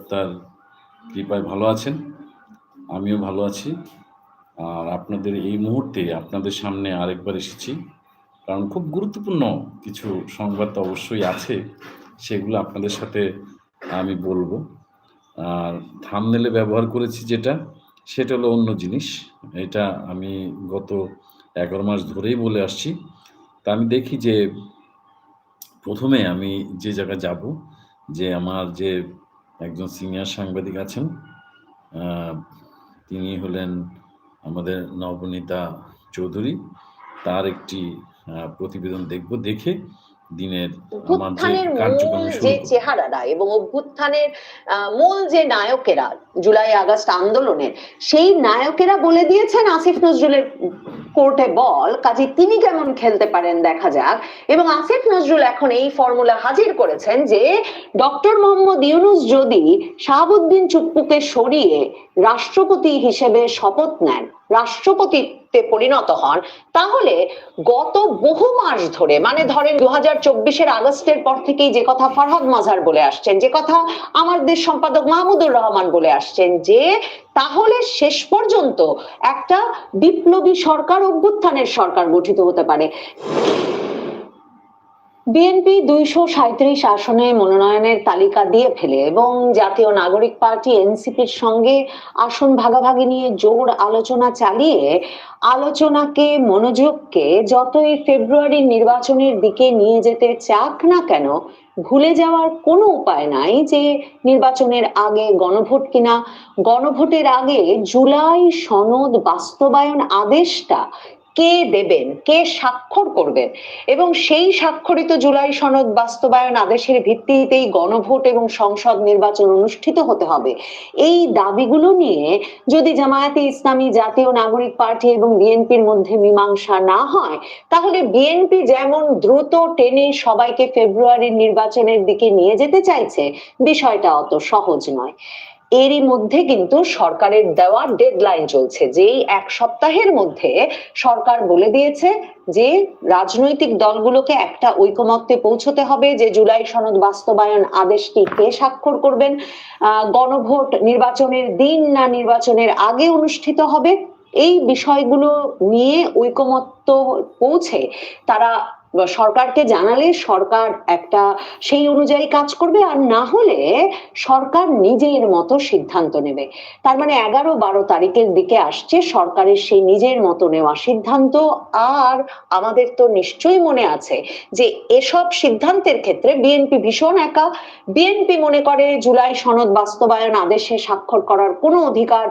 সৃষ্টিকর্তার কৃপায় ভালো আছেন। আমিও ভালো আছি। আর আপনাদের এই মুহূর্তে আপনাদের সামনে আরেকবার এসেছি। কারণ খুব গুরুত্বপূর্ণ কিছু সংবাদ তো অবশ্যই আছে, সেগুলো আপনাদের সাথে আমি বলব। আর থামনেলে ব্যবহার করেছি যেটা, সেটা হলো অন্য জিনিস। এটা আমি গত এগারো মাস ধরেই বলে আসছি। তা আমি দেখি যে প্রথমে আমি যে জায়গায় যাব, যে আমার যে একজন সিনিয়র সাংবাদিক আছেন তিনি হলেন আমাদের নবনীতা চৌধুরী তার একটি প্রতিবেদন দেখব দেখে দিনের অভ্যুত্থানের মূল যে। চেহারারা এবং অভ্যুত্থানের মূল যে নায়কেরা জুলাই আগস্ট আন্দোলনের সেই নায়কেরা বলে দিয়েছেন আসিফ নজরুলের কোর্টে বল, কাজে তিনি কেমন খেলতে পারেন দেখা যাক। এবং আসিফ নজরুল এখন এই ফর্মুলা হাজির করেছেন যে, ডক্টর মোহাম্মদ ইউনুস যদি শাহাবুদ্দিন চুপ্পুকে সরিয়ে রাষ্ট্রপতি হিসেবে শপথ নেন রাষ্ট্রপতিতে পরিণত হন, তাহলে গত বহু মাস ধরে মানে ধরেন দু হাজার চব্বিশের আগস্টের পর থেকেই যে কথা ফরহাদ মাজার বলে আসছেন, যে কথা আমার দেশ সম্পাদক মাহমুদুর রহমান বলে আসছেন, যে তাহলে শেষ পর্যন্ত একটা বিপ্লবী সরকার, অভ্যুত্থানের সরকার গঠিত হতে পারে। বিএনপি দুইশো সাঁত্রিশ আসনে মনোনয়নের তালিকা দিয়ে ফেলে এবং জাতীয় নাগরিক পার্টি এনসিপির সঙ্গে আসন ভাগাভাগি নিয়ে জোর আলোচনা চালিয়ে আলোচনাকে, মনোযোগকে যতই ফেব্রুয়ারির নির্বাচনের দিকে নিয়ে যেতে চাক না কেন, ভুলে যাওয়ার কোনো উপায় নাই যে নির্বাচনের আগে গণভোট কিনা। গণভোটের আগে জুলাই সনদ বাস্তবায়ন আদেশটা কে দেবেন? কে স্বাক্ষর করবেন? এবং সেই স্বাক্ষরিত জুলাই সনদ বাস্তবায়ন আদেশের ভিত্তিতেই গণভোট এবং সংসদ নির্বাচন অনুষ্ঠিত হতে হবে। এই দাবিগুলো নিয়ে যদি জামায়াতে ইসলামী জাতীয় নাগরিক পার্টি এবং বিএনপির মধ্যে মীমাংসা না হয়, তাহলে বিএনপি যেমন দ্রুত টেনে সবাইকে ফেব্রুয়ারির নির্বাচনের দিকে নিয়ে যেতে চাইছে, বিষয়টা অত সহজ নয়। এরই মধ্যে কিন্তু সরকারের দেওয়া ডেডলাইন চলছে, যেই এক সপ্তাহের মধ্যে সরকার বলে দিয়েছে যে রাজনৈতিক দলগুলোকে একটা ঐকমত্যে পৌঁছতে হবে, যে জুলাই সনদ বাস্তবায়ন আদেশটি কে স্বাক্ষর করবেন গণভোট নির্বাচনের দিন না নির্বাচনের আগে অনুষ্ঠিত হবে, এই বিষয়গুলো নিয়ে ঐকমত্য পৌঁছে তারা সরকারকে জানালে সরকার একটা সেই অনুযায়ী কাজ করবে, আর না হলে সরকার নিজের মতো সিদ্ধান্ত নেবে। তার মানে এগারো বারো তারিখের দিকে আসছে সরকারের সেই নিজের মতো নেওয়া সিদ্ধান্ত, আর আমাদের তো নিশ্চয়ই মনে আছে যে এসব সিদ্ধান্তের ক্ষেত্রে বিএনপি ভীষণ একা। বিএনপি মনে করে জুলাই সনদ বাস্তবায়ন আদেশে স্বাক্ষর করার কোনো অধিকার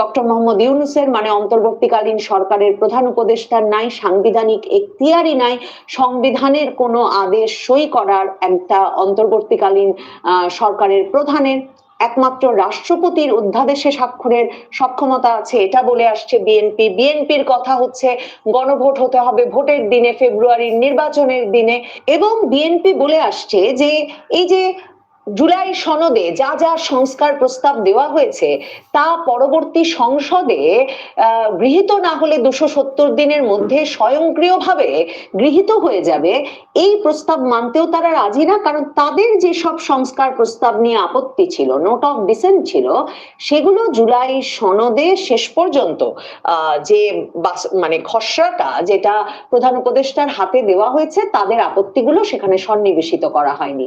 ডক্টর মোহাম্মদ ইউনুসের মানে অন্তর্বর্তীকালীন সরকারের প্রধান উপদেষ্টার নাই, সাংবিধানিক এখতিয়ারই নাই, সংবিধানের কোনো আদেশ সই করার একটা অন্তর্বর্তীকালীন সরকারের প্রধানের একমাত্র রাষ্ট্রপতির অধ্যাদেশে স্বাক্ষরের সক্ষমতা আছে, এটা বলে আসছে বিএনপি। বিএনপির কথা হচ্ছে, গণভোট হতে হবে ভোটের দিনে, ফেব্রুয়ারির নির্বাচনের দিনে। এবং বিএনপি বলে আসছে যে, এই যে জুলাই সনদে যা যা সংস্কার প্রস্তাব দেওয়া হয়েছে, তা পরবর্তী সংসদে গৃহীত না হলে দুশো সত্তর দিনের মধ্যে স্বয়ংক্রিয়ভাবে গৃহীত হয়ে যাবে। এই প্রস্তাব মানতেও তারা রাজি না, কারণ তাদের যে সব সংস্কার প্রস্তাব নিয়ে আপত্তি ছিল নোট অফ ডিসেন্ট ছিল, সেগুলো জুলাই সনদে শেষ পর্যন্ত যে মানে খসড়াটা যেটা প্রধান উপদেষ্টার হাতে দেওয়া হয়েছে, তাদের আপত্তিগুলো সেখানে সন্নিবেশিত করা হয়নি।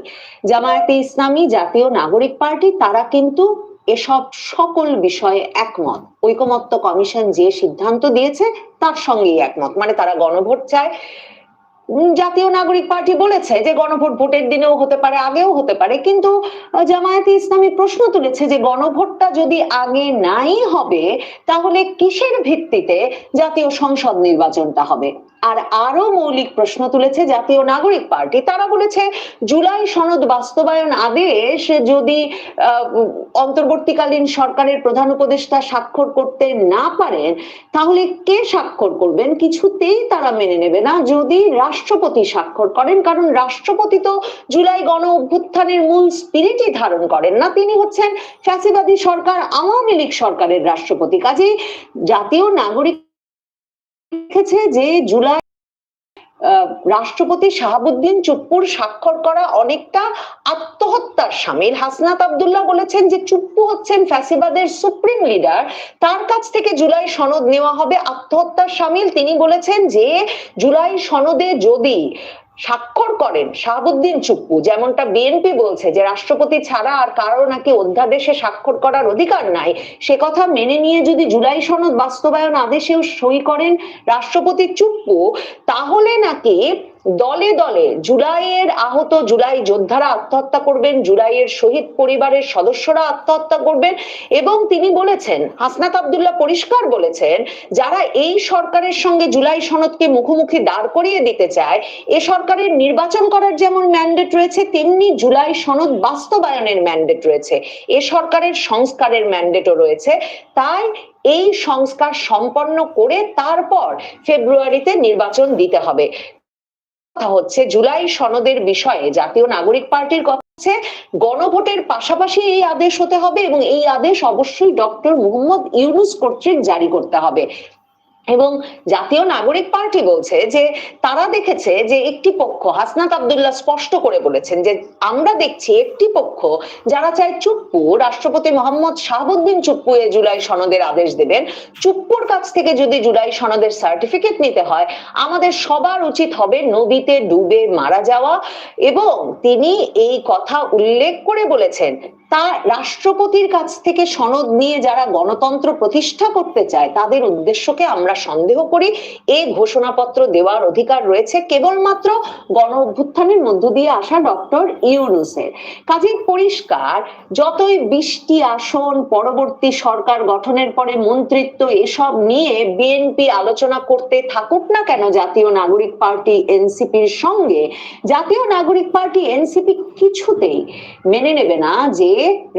জামায়াতে ইসলামী জাতীয় নাগরিক পার্টি, তারা কিন্তু এসব সকল বিষয়ে একমত। ঐকমত্য কমিশন যে সিদ্ধান্ত দিয়েছে, তার সঙ্গেই একমত। মানে তারা গণভোট চায়। জাতীয় নাগরিক পার্টি বলেছে যে গণভোট ভোটের দিনেও হতে পারে, আগেও হতে পারে। কিন্তু জামায়াতে ইসলামী প্রশ্ন তুলেছে যে গণভোটটা যদি আগে নাই হবে, তাহলে কিসের ভিত্তিতে জাতীয় সংসদ নির্বাচনটা হবে? আর আরও মৌলিক প্রশ্ন তুলেছে জাতীয় নাগরিক পার্টি। তারা বলেছে, জুলাই সনদ বাস্তবায়ন আদেশ যদি অন্তর্বর্তীকালীন সরকারের প্রধান উপদেষ্টা স্বাক্ষর করতে না পারেন, তাহলে কে স্বাক্ষর করবেন? কিছুতেই তারা মেনে নেবে না। যদি রাষ্ট্রপতি স্বাক্ষর করেন, কারণ রাষ্ট্রপতি তো জুলাই গণ অভ্যুত্থানের মূল স্পিরিটই ধারণ করেন না। তিনি হচ্ছেন ফ্যাসিবাদী সরকার, আওয়ামী লীগ সরকারের রাষ্ট্রপতি। কাজেই জাতীয় নাগরিক লিখেছে যে জুলাই রাষ্ট্রপতি শাহাবুদ্দিন চুপ্পুর স্বাক্ষর করা অনেকটা আত্মহত্যার সামিল হাসনাত আবদুল্লাহ বলেছেন যে চুপ্পু হচ্ছেন ফ্যাসিবাদের সুপ্রিম লিডার। তার কাছ থেকে জুলাই সনদ নেওয়া হবে। আত্মহত্যার সামিল তিনি বলেছেন যে জুলাই সনদে যদি স্বাক্ষর করেন শাহাবুদ্দিন চুপ্পু, যেমনটা বিএনপি বলছে যে রাষ্ট্রপতি ছাড়া আর কারও নাকি অধ্যাদেশে স্বাক্ষর করার অধিকার নাই। সে কথা মেনে নিয়ে যদি জুলাই সনদ বাস্তবায়ন আদেশেও সই করেন রাষ্ট্রপতি চুপ্পু, তাহলে নাকি দলে দলে জুলাইয়ের আহত জুলাই যোদ্ধারা আত্মহত্যা করবেন, জুলাইয়ের শহীদ পরিবারের সদস্যরা আত্মহত্যা করবেন এবং তিনি বলেছেন, হাসনাত আবদুল্লাহ পরিষ্কার বলেছেন, যারা এই সরকারের সঙ্গে জুলাই সনদকে মুখোমুখি দাঁড় করিয়ে দিতে চায়, এ সরকারের নির্বাচন করার যেমন ম্যান্ডেট রয়েছে, তেমনি জুলাই সনদ বাস্তবায়নের ম্যান্ডেট রয়েছে। এ সরকারের সংস্কারের ম্যান্ডেটও রয়েছে। তাই এই সংস্কার সম্পন্ন করে তারপর ফেব্রুয়ারিতে নির্বাচন দিতে হবে। হচ্ছে, জুলাই সনদের বিষয়ে জাতীয় নাগরিক পার্টির কথা হচ্ছে, গণভোটের পাশাপাশি এই আদেশ হতে হবে এবং এই আদেশ অবশ্যই ডক্টর মুহম্মদ ইউনুস কর্তৃক জারি করতে হবে। এবং জাতীয় নাগরিক পার্টি বলছে যে তারা দেখেছে যে একটি পক্ষ, হাসনাত আব্দুল্লাহ স্পষ্ট করে বলেছেন যে আমরা দেখছি একটি পক্ষ যারা চায় চুপ্পু, রাষ্ট্রপতি মোহাম্মদ শাহাবুদ্দিন চুপ্পু এ জুলাই সনদের আদেশ দেবেন। চুপ্পুর কাছ থেকে যদি জুলাই সনদের সার্টিফিকেট নিতে হয়, আমাদের সবার উচিত হবে নদীতে ডুবে মারা যাওয়া এবং তিনি এই কথা উল্লেখ করে বলেছেন তা রাষ্ট্রপতির কাছ থেকে সনদ নিয়ে যারা গণতন্ত্র প্রতিষ্ঠা করতে চায়, তাদের উদ্দেশ্যকে আমরা সন্দেহ করি। এই ঘোষণাপত্র দেওয়ার অধিকার রয়েছে কেবলমাত্র গণ অভ্যুত্থানের মধ্য দিয়ে আসা ডক্টর ইউনুসের। কাজেই পরিষ্কার, যতই বৃষ্টি আসন, পরবর্তী সরকার গঠনের পরে মন্ত্রিত্ব এসব নিয়ে বিএনপি আলোচনা করতে থাকুক না কেন জাতীয় নাগরিক পার্টি এনসিপির সঙ্গে, জাতীয় নাগরিক পার্টি এনসিপি কিছুতেই মেনে নেবে না যে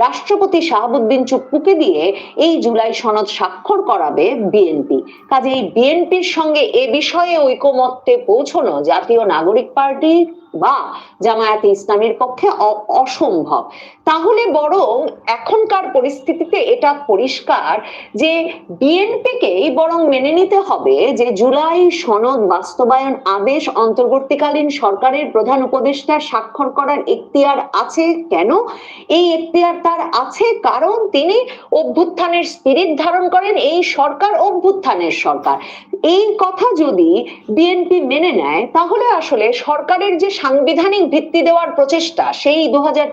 রাষ্ট্রপতি শাহাবুদ্দিন চুপ্পুকে দিয়ে এই জুলাই সনদ স্বাক্ষর করাবে বিএনপি। কাজে এই বিএনপির সঙ্গে এ বিষয়ে ঐকমত্যে পৌঁছনো জাতীয় নাগরিক পার্টি বা জামায়াতে ইসলামীর পক্ষে অসম্ভব। তাহলে বরং এখনকার পরিস্থিতিতে এটা পরিষ্কার যে বিএনপিকেই বরং মেনে নিতে হবে যে জুলাই সনদ বাস্তবায়ন আদেশ অন্তর্বর্তীকালীন সরকারের প্রধান উপদেষ্টা স্বাক্ষর করার এখতিয়ার আছে কেন? এই এখতিয়ার তার আছে কারণ তিনি অভ্যুত্থানের স্পিরিট ধারণ করেন, এই সরকার অভ্যুত্থানের সরকার। এই কথা যদি বিএনপি মেনে নেয়, তাহলে আসলে সরকারের যে সাংবিধানিক ভিত্তি দেওয়ার প্রচেষ্টা, সেই দু হাজার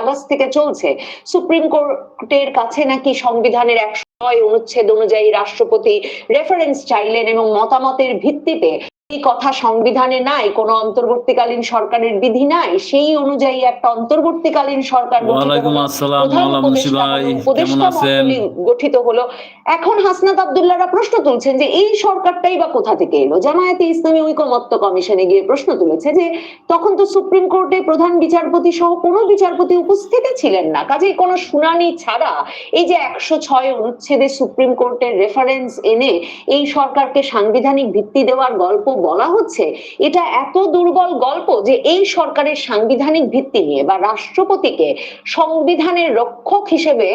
আগস্ট থেকে চলছে। সুপ্রিম কোর্টের কাছে নাকি সংবিধানের একশো নয় অনুচ্ছেদ অনুযায়ী রাষ্ট্রপতি রেফারেন্স চাইলেন এবং মতামতের ভিত্তিতে কথা সংবিধানে নাই কোনো অন্তর্বর্তীকালীন সরকারের বিধি নাই সেই অনুযায়ী একটা অন্তর্বর্তীকালীন সরকার গঠিত হলো। এখন হাসনাত আব্দুল্লাহরা প্রশ্ন তুলছেন যে এই সরকারটাই বা কোথা থেকে এলো? জামায়াতে ইসলামী ঐকমত্য কমিশনে গিয়ে প্রশ্ন তুলেছে যে তখন তো সুপ্রিম কোর্টে প্রধান বিচারপতি সহ কোনো বিচারপতি উপস্থিত ছিলেন না। কাজেই কোনো শুনানি ছাড়া এই যে একশো ছয় অনুচ্ছেদে সুপ্রিম কোর্টের রেফারেন্স এনে এই সরকারকে সাংবিধানিক ভিত্তি দেওয়ার গল্প বলা হচ্ছে, এটা এত দুর্বল গল্প যে এই সরকারের সাংবিধানিক ভিত্তি নিয়ে বা রাষ্ট্রপতিকে সংবিধানের রক্ষক হিসেবে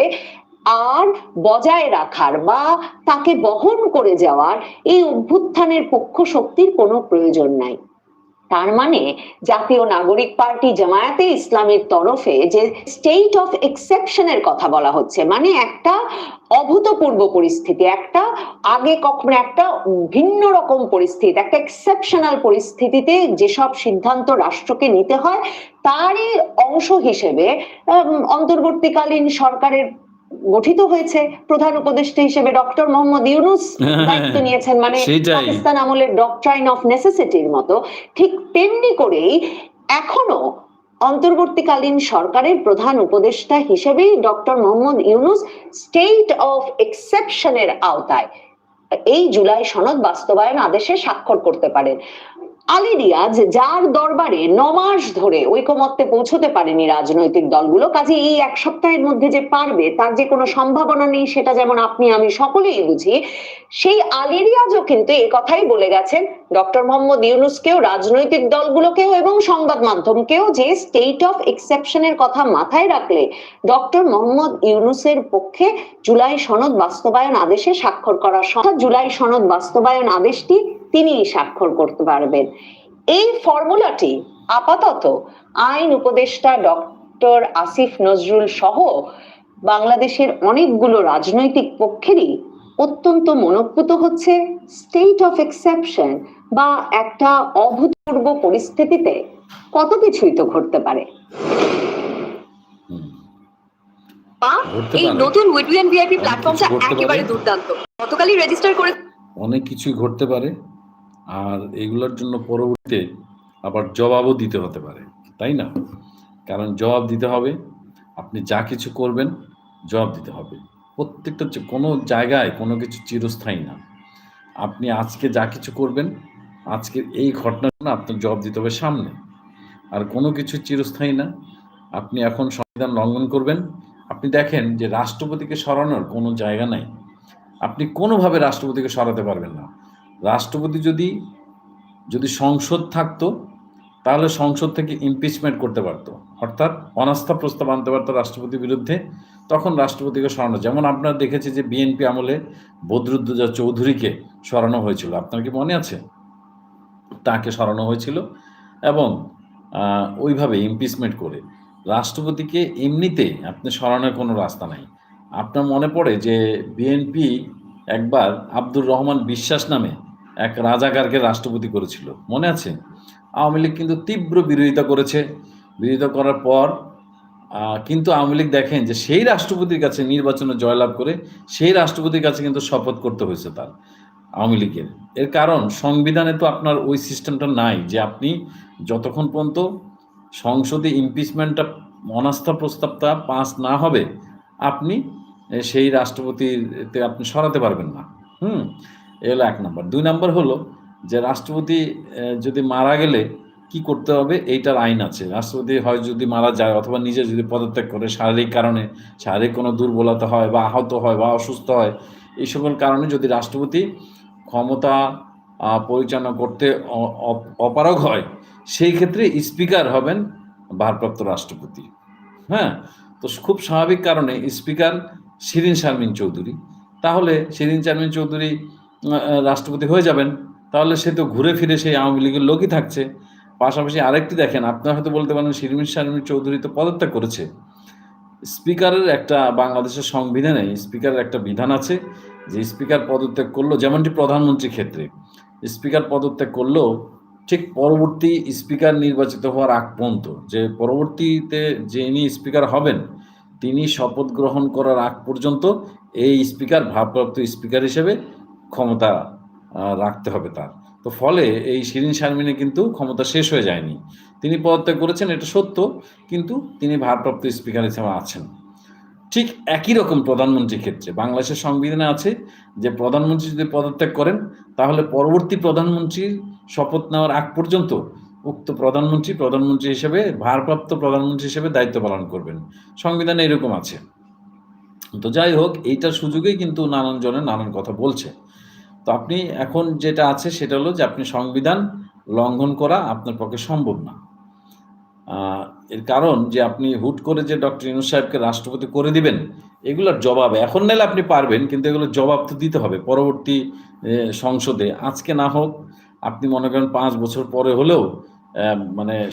আর বজায় রাখার বা তাকে বহন করে যাওয়ার এই অভ্যুত্থানের পক্ষ শক্তির কোনো প্রয়োজন নাই। তার মানে জাতীয় নাগরিক পার্টি জামায়াতে ইসলামের তরফে যে স্টেট অফ এক্সেপশনের কথা বলা হচ্ছে মানে একটা অভূতপূর্ব পরিস্থিতি, একটা আগে কখনো একটা ভিন্ন রকম পরিস্থিতি, একটা এক্সেপশনাল পরিস্থিতিতে যেসব সিদ্ধান্ত রাষ্ট্রকে নিতে হয়, তারই অংশ হিসেবে অন্তর্বর্তীকালীন সরকারের গঠিত হয়েছে প্রধান উপদেষ্টা হিসেবে ডক্টর মোহাম্মদ ইউনুস দায়িত্ব নিয়েছেন মানে। পাকিস্তান আমলের ডকট্রাইন অফ নেসেসিটির মতো। ঠিক তেমনি করেই এখনও অন্তর্বর্তীকালীন সরকারের প্রধান উপদেষ্টা হিসেবেই doctor Mohammad Yunus state of এক্সেপশনের আওতায় এই জুলাই সনদ বাস্তবায়ন আদেশে স্বাক্ষর করতে পারেন। আলী রিয়াজ, যার দরবারে নমাস ধরে ঐকমত্যে পৌঁছতে পারেনি রাজনৈতিক দলগুলো কাজে এই এক সপ্তাহের মধ্যে যে পারবে, তার যে কোনো সম্ভাবনা নেই, সেটা যেমন আপনি, আমি সকলেই বুঝি, সেই আলী রিয়াজও কিন্তু এ কথাই বলে গেছেন, ডক্টর মোহাম্মদ ইউনুসকেও, রাজনৈতিক দলগুলোকেও এবং সংবাদ মাধ্যমকেও যে স্টেট অফ এক্সেপশনের কথা মাথায় রাখলে, ডক্টর মোহাম্মদ ইউনুসের পক্ষে জুলাই সনদ বাস্তবায়ন আদেশে স্বাক্ষর করা সম্ভব জুলাই সনদ বাস্তবায়ন আদেশটি তিনি স্বাক্ষর করতে পারবেন। এই ফর্মুলাটি আপাতত আইন উপদেষ্টা ডক্টর আসিফ নজরুল সহ বাংলাদেশের অনেকগুলো রাজনৈতিক পক্ষেরই অত্যন্ত মনঃপুত হচ্ছে স্টেট অফ এক্সেপশন বা একটা অভূতপূর্ব পরিস্থিতিতে কত কিছুই তো ঘটতে পারে। এই নতুন উইডবিএন ভিআইপি প্ল্যাটফর্মটা একেবারে দুর্দান্ত। গতকালই রেজিস্টার করে অনেক কিছুই ঘটতে পারে। আর এগুলোর জন্য পরবর্তীতে আবার জবাবও দিতে হতে পারে, তাই না? কারণ জবাব দিতে হবে, আপনি যা কিছু করবেন জবাব দিতে হবে। প্রত্যেকটা কোনো জায়গায় কোনো কিছু চিরস্থায়ী না। আপনি আজকে যা কিছু করবেন, আজকের এই ঘটনার জন্য আপনার জবাব দিতে হবে সামনে। আর কোনো কিছু চিরস্থায়ী না। আপনি এখন সংবিধান লঙ্ঘন করবেন। আপনি দেখেন যে রাষ্ট্রপতিকে সরানোর কোনো জায়গা নাই। আপনি কোনোভাবে রাষ্ট্রপতিকে সরাতে পারবেন না। রাষ্ট্রপতি যদি যদি সংসদ থাকতো, তাহলে সংসদ থেকে ইমপিচমেন্ট করতে পারতো। অর্থাৎ অনাস্থা প্রস্তাব আনতে পারতো রাষ্ট্রপতির বিরুদ্ধে। তখন রাষ্ট্রপতিকে সরানো, যেমন আপনারা দেখেছি যে বিএনপি আমলে বদরুদ্দোজা চৌধুরীকে সরানো হয়েছিল। আপনার কি মনে আছে? তাকে সরানো হয়েছিল এবং ওইভাবে ইমপিচমেন্ট করে। রাষ্ট্রপতিকে এমনিতে আপনি সরানোর কোনো রাস্তা নাই। আপনার মনে পড়ে যে বিএনপি একবার আব্দুর রহমান বিশ্বাস নামে এক রাজাকারকে রাষ্ট্রপতি করেছিল। মনে আছে? আওয়ামী লীগ কিন্তু তীব্র বিরোধিতা করেছে। বিরোধিতা করার পর কিন্তু আওয়ামী লীগ দেখেন যে সেই রাষ্ট্রপতির কাছে নির্বাচনে জয়লাভ করে সেই রাষ্ট্রপতির কাছে কিন্তু শপথ করতে হয়েছে তার, আওয়ামী লীগের। এর কারণ, সংবিধানে তো আপনার ওই সিস্টেমটা নাই যে আপনি যতক্ষণ পর্যন্ত সংসদে ইমপিচমেন্টটা অনাস্থা প্রস্তাবটা পাস না হবে, আপনি সেই রাষ্ট্রপতিতে আপনি সরাতে পারবেন না। হুম? এ হলো এক নম্বর। দুই নম্বর হলো যে রাষ্ট্রপতি যদি মারা গেলে কি করতে হবে? এইটার আইন আছে। রাষ্ট্রপতি হয় যদি মারা যায় অথবা নিজে যদি পদত্যাগ করে, শারীরিক কারণে, শারীরিক কোনো দুর্বলতা হয় বা আহত হয় বা অসুস্থ হয়, এই সকল কারণে যদি রাষ্ট্রপতি ক্ষমতা পরিচালনা করতে অপারগ হয়, সেই ক্ষেত্রে স্পিকার হবেন ভারপ্রাপ্ত রাষ্ট্রপতি। হ্যাঁ? তো খুব স্বাভাবিক কারণে স্পিকার শিরিন শারমিন চৌধুরী। তাহলে শিরিন শারমিন চৌধুরী রাষ্ট্রপতি হয়ে যাবেন, তাহলে সে তো ঘুরে ফিরে সেই আওয়ামী লীগের লোকই থাকছে। পাশাপাশি আরেকটি দেখেন, আপনারা হয়তো বলতে পারেন শিরিন শারমিন চৌধুরী তো পদত্যাগ করেছে। স্পিকারের একটা বাংলাদেশের সংবিধানে স্পিকারের একটা বিধান আছে যে স্পিকার পদত্যাগ করল যেমনটি প্রধানমন্ত্রীর ক্ষেত্রে। স্পিকার পদত্যাগ করল ঠিক পরবর্তী স্পিকার নির্বাচিত হওয়ার আগ পর্যন্ত। যে পরবর্তীতে যিনি স্পিকার হবেন, তিনি শপথ গ্রহণ করার আগ পর্যন্ত এই স্পিকার, ভারপ্রাপ্ত স্পিকার হিসেবে ক্ষমতা রাখতে হবে তার। তো ফলে এই শিরিন শারমিনে কিন্তু ক্ষমতা শেষ হয়ে যায়নি। তিনি পদত্যাগ করেছেন, এটা সত্য, কিন্তু তিনি ভারপ্রাপ্ত স্পিকার হিসেবে আছেন। ঠিক একই রকম প্রধানমন্ত্রীর ক্ষেত্রে বাংলাদেশের সংবিধানে আছে যে, প্রধানমন্ত্রী যদি পদত্যাগ করেন, তাহলে পরবর্তী প্রধানমন্ত্রীর শপথ নেওয়ার আগ পর্যন্ত উক্ত প্রধানমন্ত্রী প্রধানমন্ত্রী হিসেবে, ভারপ্রাপ্ত প্রধানমন্ত্রী হিসেবে দায়িত্ব পালন করবেন। সংবিধানে এরকম আছে। তো যাই হোক, এইটার সুযোগেই কিন্তু নানান জনের নানান কথা বলছে। তো আপনি এখন যেটা আছে সেটা হলো যে আপনি সংবিধান লঙ্ঘন করা আপনার পক্ষে সম্ভব না। এর কারণ যে আপনি হুট করে যে ডক্টর ইউনুস সাহেবকে রাষ্ট্রপতি করে দিবেন, এগুলোর জবাব এখন নিলে আপনি পারবেন, কিন্তু এগুলোর জবাব তো দিতে হবে পরবর্তী সংসদে। আজকে না হোক, আপনি মনে করেন পাঁচ বছর পরে হলেও মানে